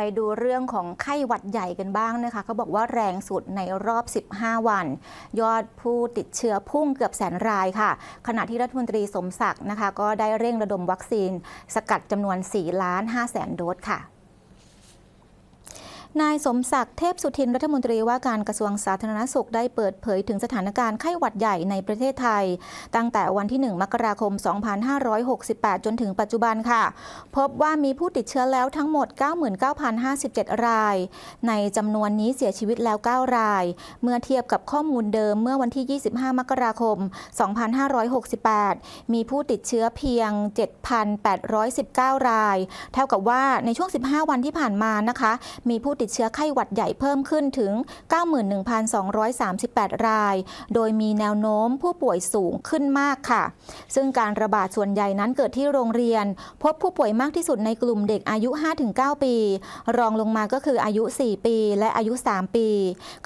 ไปดูเรื่องของไข้หวัดใหญ่กันบ้างนะคะเขาบอกว่าแรงสุดในรอบ 15 วัน ยอดผู้ติดเชื้อพุ่งเกือบแสนรายค่ะ ขณะที่รัฐมนตรีสมศักดิ์นะคะ ก็ได้เร่งระดมวัคซีน สกัดจำนวน4ล้าน5แสนโดสค่ะ นายสมศักดิ์เทพสุทินรัฐมนตรีว่าการกระทรวงสาธารณสุขได้เปิดเผยถึงสถานการณ์ไข้หวัดใหญ่ในประเทศไทย ตั้งแต่วันที่ 1 มกราคม 2568 จนถึงปัจจุบันค่ะ พบว่ามีผู้ติดเชื้อแล้วทั้งหมด 99,057 ราย ในจำนวนนี้เสียชีวิตแล้ว 9 ราย เมื่อเทียบกับข้อมูลเดิมเมื่อวันที่ 25 มกราคม 2568 มีผู้ติดเชื้อเพียง 7,819 ราย เท่ากับว่าในช่วง 15 วันที่ผ่านมานะคะ มีผู้ติดเชื้อไข้หวัดใหญ่เพิ่มขึ้นถึง 91,238 ราย โดยมีแนวโน้มผู้ป่วยสูงขึ้นมากค่ะ ซึ่งการระบาดส่วนใหญ่นั้นเกิดที่โรงเรียน พบผู้ป่วยมากที่สุดในกลุ่มเด็กอายุ 5-9 ปี รองลงมาก็คืออายุ 4 ปี และอายุ 3 ปี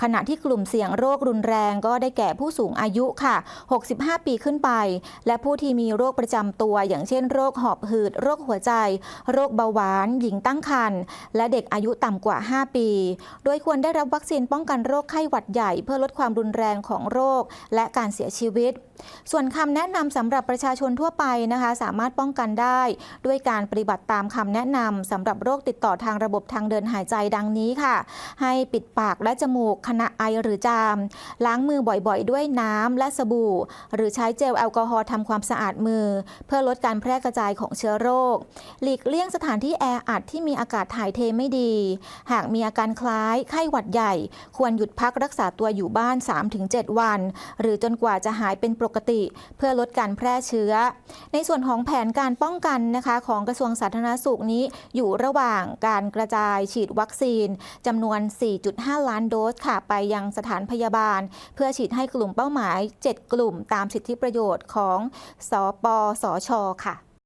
ขณะที่กลุ่มเสี่ยงโรครุนแรงก็ได้แก่ผู้สูงอายุค่ะ 65 ปีขึ้นไป และผู้ที่มีโรคประจำตัว อย่างเช่นโรคหอบหืด โรคหัวใจ โรคเบาหวาน หญิงตั้งครรภ์ และเด็กอายุต่ำกว่า 5ปี โดยควรได้รับวัคซีนป้องกันโรคไข้หวัดใหญ่ เพื่อลดความรุนแรงของโรค และการเสียชีวิต ส่วนคำแนะนำสำหรับประชาชนทั่วไปนะคะ สามารถป้องกันได้ ด้วยการปฏิบัติตามคำแนะนำสำหรับโรคติดต่อทางระบบทางเดินหายใจดังนี้ค่ะ ให้ปิดปากและจมูกขณะไอหรือจาม ล้างมือบ่อยๆ ด้วยน้ำและสบู่ หรือใช้เจลแอลกอฮอล์ทำความสะอาดมือ เพื่อลดการแพร่กระจายของเชื้อโรค หลีกเลี่ยงสถานที่แออัดที่มีอากาศถ่ายเทไม่ดี หากมีอาการคล้ายไข้หวัดใหญ่ ควรหยุดพักรักษาตัวอยู่บ้าน 3-7 วัน หรือจนกว่าจะหายเป็นปกติ เพื่อลดการแพร่เชื้อ ในส่วนของแผนการป้องกันนะคะของกระทรวงสาธารณสุขนี้อยู่ระหว่างการกระจายฉีดวัคซีนจำนวน 4.5 ล้านโดสค่ะไปยังสถานพยาบาล เพื่อฉีดให้กลุ่มเป้าหมาย 7 กลุ่มตามสิทธิประโยชน์ของ สปสชค่ะ